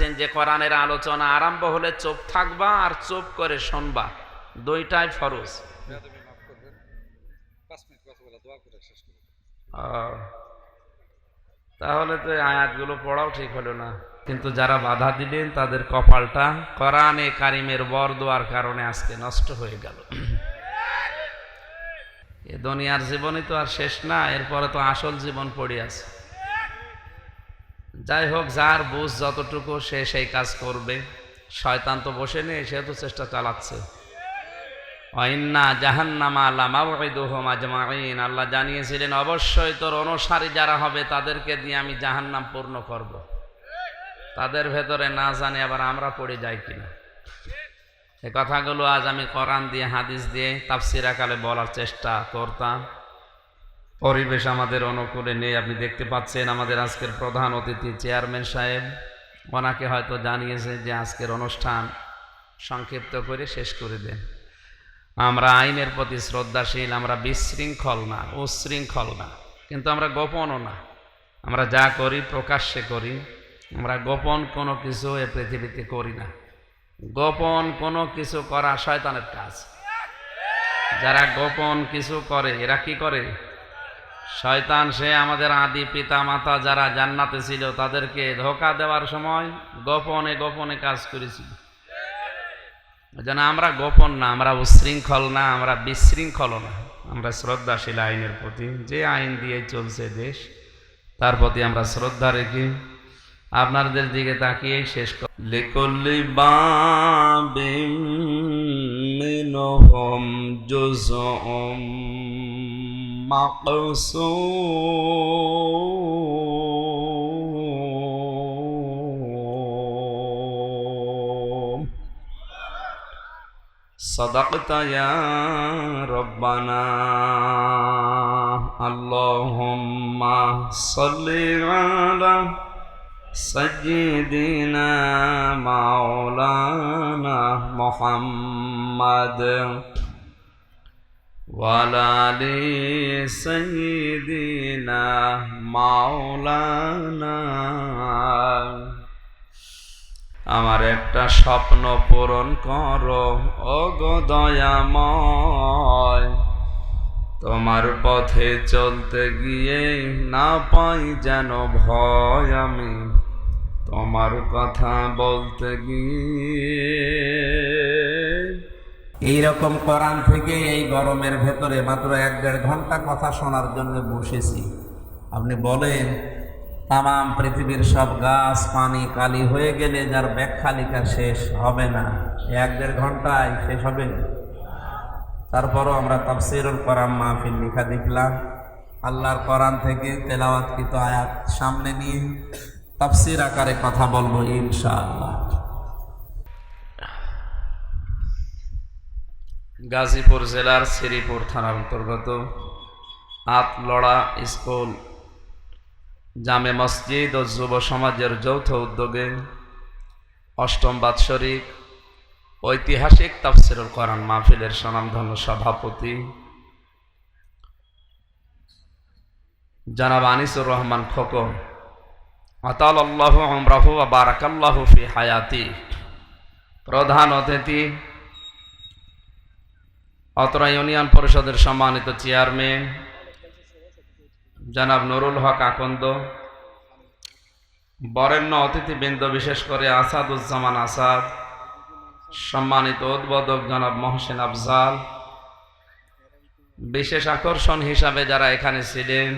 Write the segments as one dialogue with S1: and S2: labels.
S1: যে কোরআনের আলোচনা আরম্ভ হলে চুপ থাকবা আর চুপ করে শুনবা। দুইটাই ফরজ। তাহলে তো আয়াতগুলো পড়াও ঠিক হলো না। কিন্তু যারা বাধা দিলেন, তাদের কপালটা কোরআনে কারিমের বর দোয়ার কারণে আজকে নষ্ট হয়ে গেল। এ দুনিয়ার জীবনই তো আর শেষ না, এরপরে তো আসল জীবন পড়ে আছে। যাই হোক, যার বুঝ যতটুকু সে সেই কাজ করবে। শয়তান তো বসে নেই, সে তো চেষ্টা চালাচ্ছে। অইন্না জাহান্নামা লামাউইদুহুম আজমাইন আল্লাহ জানিয়েছিলেন, অবশ্যই তোর অনুসারী যারা হবে, তাদেরকে দিয়ে আমি জাহান্নাম পূর্ণ করব। তাদের ভেতরে না জানি আবার আমরা পড়ে যাই কিনা। এ কথাগুলো আজ আমি কোরআন দিয়ে, হাদিস দিয়ে, তাফসির আকালে বলার চেষ্টা করতাম। পরিবেশ আমাদের অনুকূলে নেই। আপনি দেখতে পাচ্ছেন আমাদের আজকের প্রধান অতিথি চেয়ারম্যান সাহেব। ওনাকে হয়তো জানিয়েছে যে আজকের অনুষ্ঠান সংক্ষিপ্ত করে শেষ করে দেন। আমরা আইনের প্রতি শ্রদ্ধাশীল, আমরা বিশৃঙ্খল না, উশৃঙ্খল না, কিন্তু আমরা গোপনও না। আমরা যা করি প্রকাশ্যে করি, আমরা গোপন কোনো কিছু এ পৃথিবীতে করি না। গোপন কোনো কিছু করা শয়তানের কাজ। যারা গোপন কিছু করে, এরা কি করে? শয়তান, সে আমাদের আদি পিতা মাতা যারা জান্নাতে ছিল, তাদেরকে ধোকা দেওয়ার সময় গোপনে গোপনে কাজ করেছিল। যেন আমরা গোপন না, আমরা উশৃঙ্খল না, আমরা বিশৃঙ্খল না। আমরা শ্রদ্ধাশীল আইনের প্রতি, যে আইন দিয়ে চলছে দেশ, তার প্রতি আমরা শ্রদ্ধা রেখে আপনাদের দিকে তাকিয়ে শেষ লিকল্লি বাবিম مقصوم صدقت يا ربنا. اللهم صل على سيدنا مولانا محمد. وعلى آل سيدنا مولانا আমার একটা স্বপ্ন পূরণ করো ও গো দয়াময় তোমার পথে চলতে গিয়ে না পাই যেন ভয় আমি তোমার কথা বলতে গিয়ে
S2: এইরকম কোরআন থেকে এই গরমের ভেতরে মাত্র এক দেড় ঘণ্টা কথা শোনার জন্য বসেছি। আপনি বলেন তাম পৃথিবীর সব গাছ, পানি কালি হয়ে গেলে যার ব্যাখ্যা লেখা শেষ হবে না। এক দেড় ঘন্টায় শেষ হবে তারপরও আমরা তাফসিরুল কোরআন মাহফিল লেখা দেখলাম। আল্লাহর কোরআন থেকে তেলাওয়াতকৃত আয়াত সামনে নিয়ে তাফসির আকারে কথা বলব ইনশাআল্লাহ।
S1: গাজীপুর জেলার শ্রীপুর থানার অন্তর্গত আতলড়া স্কুল, জামে মসজিদ ও যুব সমাজের যৌথ উদ্যোগে অষ্টম বাৎসরিক ঐতিহাসিক তাফসিরুল কোরআন মাহফিলের স্বনামধন্য সভাপতি জনাব আনিসুর রহমান খোকন আতাল আল্লাহ আমরাহু বারাকাল্লাহু ফি হায়াতি। প্রধান অতিথি অতরা ইউনিয়ন পরিষদের সম্মানিত চেয়ারম্যান, জনাব নুরুল হক আকন্দ, বরেণ্য অতিথিবৃন্দ বিশেষ করে আসাদুজ্জামান আসাদ, সম্মানিত উদ্বোধক জনাব মহসেন আফজাল, বিশেষ আকর্ষণ হিসাবে যারা এখানে ছিলেন,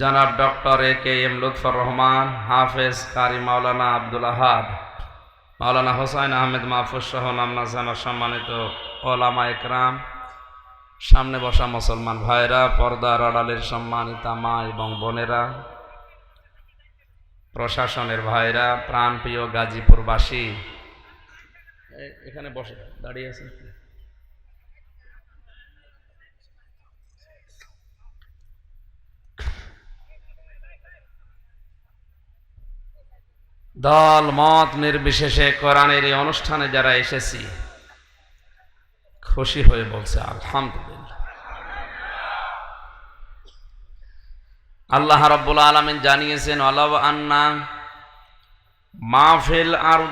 S1: জনাব doctor A K M Lutfur Rahman, হাফেজ কারি মাওলানা আব্দুল আহাদ। মাওলানা হোসাইন আহমেদ মাহফুজ সহ নামনা জানা সম্মানিত ওলামা একরাম, সামনে বসা মুসলমান ভাইরা, পর্দার আড়ালের সম্মানিতা মা এবং বোনেরা, প্রশাসনের ভাইরা, প্রাণপ্রিয় গাজীপুরবাসী। এখানে বসে, দাঁড়িয়ে আছেন। দল, মত নির্বিশেষে কোরআনের এই অনুষ্ঠানে যারা এসেছি, খুশি হয়ে বলছে, আলহামদুলিল্লাহ। আল্লাহ রব্বুল আলমিন জানিয়েছেন আলাউ আন্না মাহফিল আর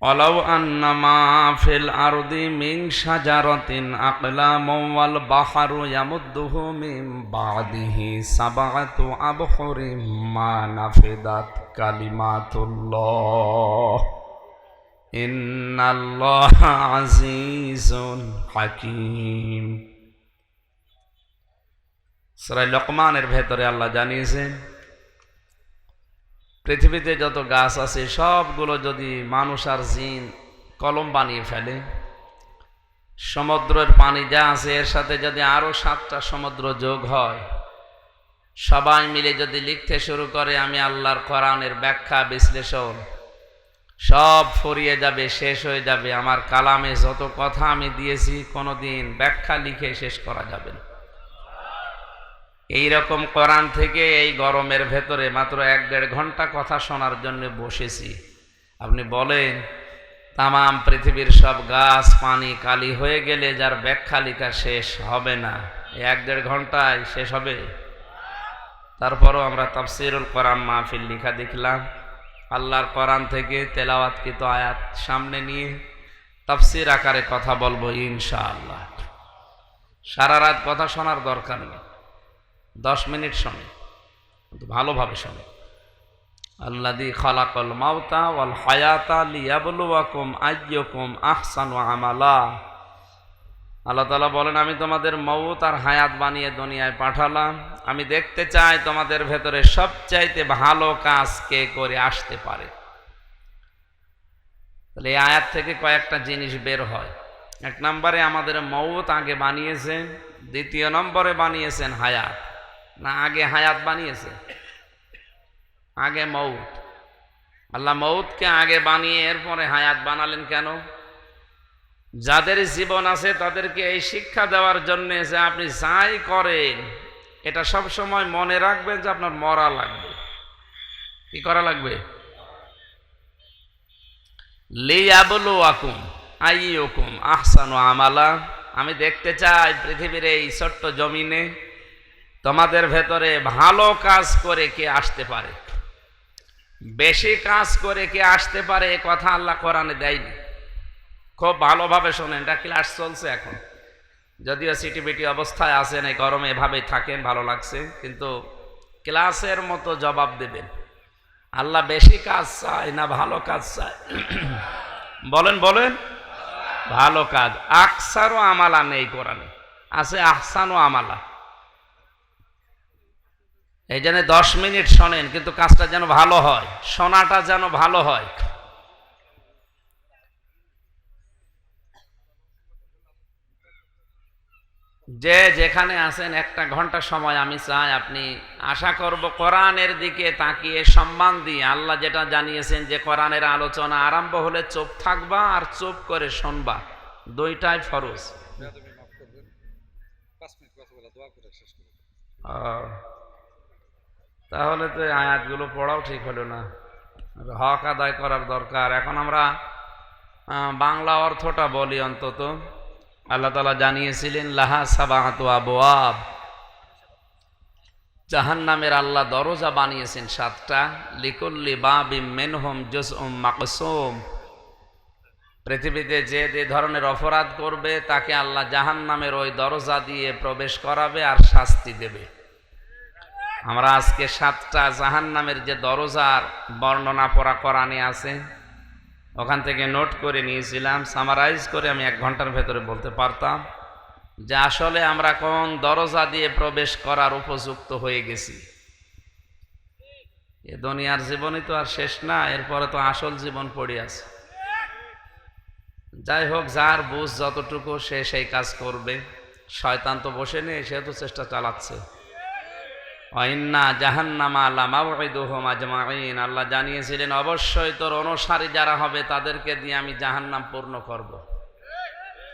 S1: ولو أن ما في الأرض من شجرة أقلام والبحر يمده من بعده سبعة أبحر ما نفدت كلمات الله إن الله عزيز حكيم সরাই লোকমানের ভেতরে আল্লাহ জানিয়েছেন পৃথিবীতে যত গাছ আছে, সবগুলো যদি মানুষ আর জিন কলম বানিয়ে ফেলে, সমুদ্রের পানি যা আছে, এর সাথে যদি আরও সাতটা সমুদ্র যোগ হয়, সবাই মিলে যদি লিখতে শুরু করে, আমি আল্লাহর কোরআনের ব্যাখ্যা, বিশ্লেষণ, সব ফুরিয়ে যাবে, শেষ হয়ে যাবে, আমার কালামে যত কথা আমি দিয়েছি, কোনোদিন ব্যাখ্যা লিখে শেষ করা যাবে না। এই রকম কোরআন থেকে এই গরমের ভেতরে মাত্র এক দেড় ঘণ্টা কথা শোনার জন্য বসেছি। আপনি বলেন, তামাম পৃথিবীর সব গাছ, পানি কালি হয়ে গেলে যার ব্যাখ্যা লেখা শেষ হবে না। এক দেড় ঘন্টায় শেষ হবে? তারপরও আমরা তাফসিরুল কোরআন মাহফিল লিখা দেখলাম। আল্লাহর কোরআন থেকে তেলাওয়াতকৃত আয়াত সামনে নিয়ে তাফসির আকারে কথা বলব ইনশাআল্লাহ। সারা রাত কথা শোনার দরকার নেই। দশ মিনিট শোনে, কিন্তু ভালোভাবে শোনে। আল্লাদি খালাকল মাউতা ওয়াল হায়াতা লিয়াবলুয়াকুম আইয়কুম আহসানু আমালা। আল্লাহ তালা বলেন, আমি তোমাদের মৌত আর হায়াত বানিয়ে দুনিয়ায় পাঠালাম। আমি দেখতে চাই তোমাদের ভেতরে সবচাইতে ভালো কাজ কে করে আসতে পারে। তাহলে এই আয়াত থেকে কয়েকটা জিনিস বের হয়। এক নম্বরে, আমাদের মৌত আগে বানিয়েছেন, দ্বিতীয় নম্বরে বানিয়েছেন হায়াত। না, আগে হায়াত বানিয়েছে। আগে মৌত। আল্লাহ মৌতকে আগে বানিয়ে এরপরে হায়াত বানালেন কেন? যাদের জীবন আছে তাদেরকে এই শিক্ষা দেওয়ার জন্য যে আপনি যাই করেন, এটা সব সময় মনে রাখবেন যে আপনার মরা লাগবে। কি করা লাগবে? আকুম আহসানু আমালা। আমি দেখতে চাই পৃথিবীর এই ছোট্ট জমিনে তোমাদের ভেতরে ভালো কাজ করে কে আসতে পারে? বেশি কাজ করে কে আসতে পারে এ কথা আল্লাহ কোরআনে দেয়নি। খুব ভালোভাবে শোনেন, এটা ক্লাস চলছে এখন। যদিও সিটিবিটি অবস্থায় আছেন, এই গরমে এভাবেই থাকেন, ভালো লাগছে, কিন্তু ক্লাসের মতো জবাব দেবেন। আল্লাহ বেশি কাজ চায় না ভালো কাজ চায়? বলেন বলেন। ভালো কাজ। আকসারও আমালা নেই কোরআনে। আছে আহসানও আমালা। এই জন্য দশ মিনিট শোনেন কিন্তু কাজটা যেন ভালো হয় শোনাটা যেন ভালো হয়। যে যেখানে আছেন একটা ঘণ্টা সময় আমি চাই আপনি আশা করব কোরআনের দিকে তাকিয়ে সম্মান দিয়ে আল্লাহ যেটা জানিয়েছেন যে কোরআনের আলোচনা আরম্ভ হলে চুপ থাকবা আর চুপ করে শুনবা। দুইটাই ফরজ। তাহলে তো এই আয়াতগুলো পড়াও ঠিক হলো না। হক আদায় করার দরকার। এখন আমরা বাংলা অর্থটা বলি অন্তত। আল্লাহ তালা জানিয়েছিলেন, লাহা সাবাহাত আবোয়াব জাহান নামের আল্লাহ দরজা বানিয়েছেন সাতটা। লিকুল্লি বাবি মেনহম জুস উম মাকসুম। পৃথিবীতে যে যে ধরনের অপরাধ করবে, তাকে আল্লাহ জাহান নামের ওই দরজা দিয়ে প্রবেশ করাবে আর শাস্তি দেবে। আমরা আজকে সাতটা জাহান নামের যে দরজার বর্ণনা পড়া কোরআনে আছে, ওখান থেকে নোট করে নিয়েছিলাম সামারাইজ করে আমি এক ঘণ্টার ভেতরে বলতে পারতাম যে আসলে আমরা কোন দরজা দিয়ে প্রবেশ করার উপযুক্ত হয়ে গেছি। এ দুনিয়ার জীবনই তো আর শেষ না, এরপরে তো আসল জীবন পড়ে আছে। যাই হোক, যার বুঝ যতটুকু সে সেই কাজ করবে। শয়তান তো বসে নেই সে তো চেষ্টা চালাচ্ছে। অইন্না জাহান্নামা লামাউইদুহুম আজমাইন আল্লাহ জানিয়েছিলেন, অবশ্যই তোর অনুসারী যারা হবে, তাদেরকে দিয়ে আমি জাহান্নাম পূর্ণ করব।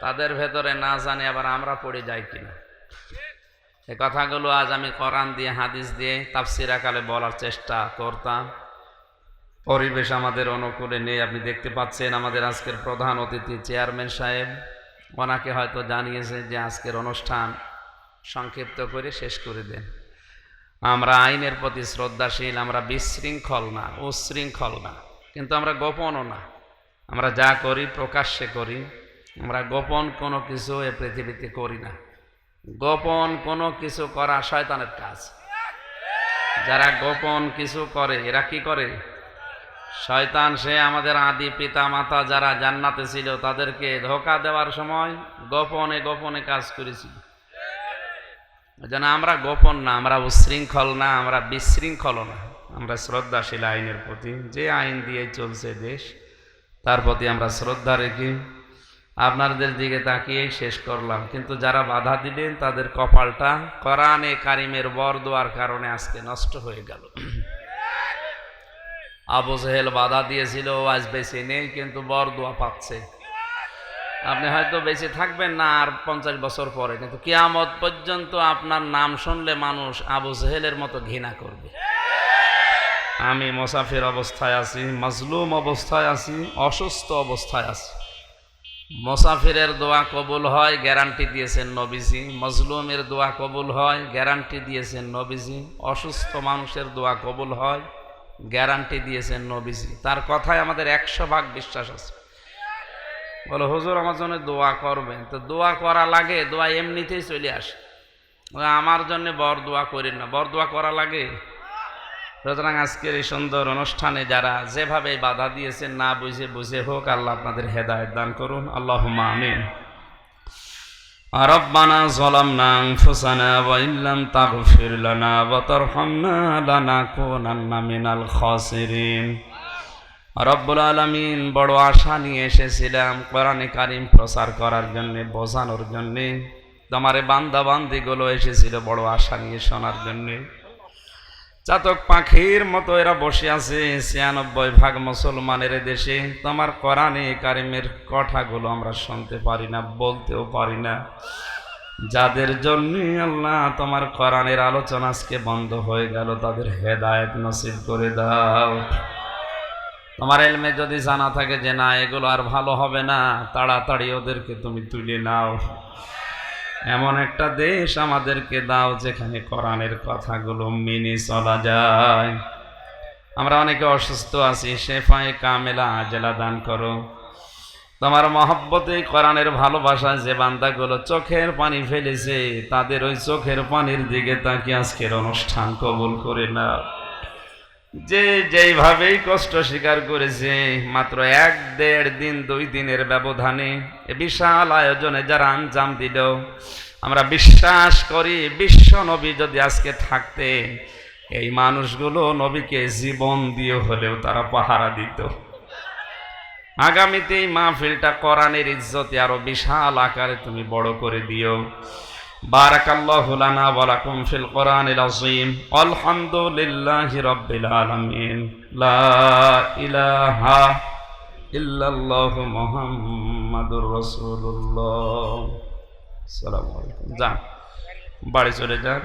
S1: তাদের ভেতরে না জানি আবার আমরা পড়ে যাই কিনা। এই কথাগুলো আজ আমি কোরআন দিয়ে, হাদিস দিয়ে, তাফসির আকালে বলার চেষ্টা করতাম। পরিবেশ আমাদের অনুকূলে নেই, আপনি দেখতে পাচ্ছেন আমাদের আজকের প্রধান অতিথি চেয়ারম্যান সাহেব। ওনাকে হয়তো জানিয়েছে যে আজকের অনুষ্ঠান সংক্ষিপ্ত করে শেষ করে দেন। আমরা আইনের প্রতি শ্রদ্ধাশীল, আমরা বিশৃঙ্খল না, উশৃঙ্খল না। কিন্তু আমরা গোপনও না। আমরা যা করি প্রকাশ্যে করি। আমরা গোপন কোনো কিছু এ পৃথিবীতে করি না। গোপন কোনো কিছু করা শয়তানের কাজ। যারা গোপন কিছু করে, এরা কি করে? শয়তান, সে আমাদের আদি পিতা মাতা যারা জান্নাতে ছিল, তাদেরকে ধোকা দেওয়ার সময় গোপনে গোপনে কাজ করেছিল। যেন আমরা গোপন না, আমরা উশৃঙ্খল না, আমরা বিশৃঙ্খল না। আমরা শ্রদ্ধাশীল আইনের প্রতি। যে আইন দিয়ে চলছে দেশ, তার প্রতি আমরা শ্রদ্ধা রেখে আপনাদের দিকে তাকিয়েই শেষ করলাম। কিন্তু যারা বাধা দিলেন, তাদের কপালটা কোরআনে কারিমের বর দোয়ার কারণে আজকে নষ্ট হয়ে গেল। আবু সেহেল বাধা দিয়েছিল আজ বেশি নেই, কিন্তু বর দোয়া পাচ্ছে। আপনি হয়তো বেঁচে থাকবেন না আর পঞ্চাশ বছর পরে, কিন্তু কিয়ামত পর্যন্ত আপনার নাম শুনলে মানুষ আবু সেহেলের মতো ঘৃণা করবে। আমি মোসাফির অবস্থায় আছি, মজলুম অবস্থায় আছি, অসুস্থ অবস্থায় আছি। মোসাফিরের দোয়া কবুল হয়, গ্যারান্টি দিয়েছেন নবীজি। মজলুমের দোয়া কবুল হয়, গ্যারান্টি দিয়েছেন নবীজি। অসুস্থ মানুষের দোয়া কবুল হয়, গ্যারান্টি দিয়েছেন নবীজি। তার কথায় আমাদের একশো ভাগ বিশ্বাস আছে। বলো হুজুর আমার জন্য দোয়া করবেন তো দোয়া করা লাগে দোয়া এমনিতেই চলে আসে বলে, আমার জন্য বর দোয়া করেন না বর দোয়া করা লাগে সুতরাং আজকের এই সুন্দর অনুষ্ঠানে যারা যেভাবে বাধা দিয়েছেন না বুঝে বুঝে হোক আল্লাহ আপনাদের হেদায়ত দান করুন আল্লাহ আমিন ربنا ظلمنا أنفسنا وإن لم تغفر لنا وترحمنا لنكونن من الخاسرين রব্বুল আলমিন বড় আশা নিয়ে এসেছিলাম কোরআনে কারিম প্রচার করার জন্যে, বোঝানোর জন্যে। তোমার বান্দা বান্দিগুলো এসেছিল বড় আশা নিয়ে শোনার জন্যে। চাতক পাখির মতো এরা বসে আছে ছিয়ানব্বই ভাগ মুসলমানের দেশে। তোমার কোরআনে কারিমের কথাগুলো আমরা শুনতে পারি না, বলতেও পারি না। যাদের জন্য আল্লাহ তোমার কোরআনের আলোচনা আজকে বন্ধ হয়ে গেল, তাদের হেদায়েত নসিব করে দাও। তোমার এলমে যদি জানা থাকে যে না, এগুলো আর ভালো হবে না, তাড়াতাড়ি ওদেরকে তুমি তুলে নাও। এমন একটা দেশ আমাদেরকে দাও যেখানে কোরআনের কথাগুলো মেনে চলা যায়। আমরা অনেকে অসুস্থ আছি, শেফায় কামেলা আজেলা দান করো। তোমার মহব্বতে কোরআনের ভালোবাসা যে বান্দাগুলো চোখের পানি ফেলেছে, তাদের ওই চোখের পানির দিকে তাকে আজকের অনুষ্ঠান কবুল করে নাও। যে যেইভাবেই কষ্ট স্বীকার করেছে, মাত্র এক দেড় দিন, দুই দিনের ব্যবধানে বিশাল আয়োজনে যারা আঞ্জাম দিল, আমরা বিশ্বাস করি বিশ্ব নবী যদি আজকে থাকতে, এই মানুষগুলো নবীকে জীবন দিয়ে হলেও তারা পাহারা দিত। আগামীতে এই মাহফিলটা কোরআনের ইজ্জতে আরও বিশাল আকারে তুমি বড় করে দিও। بارك الله لنا ولكم في القرآن العظيم والحمد لله رب العالمين لا إله إلا الله محمد رسول الله السلام عليكم যান বাড়ি চলে যান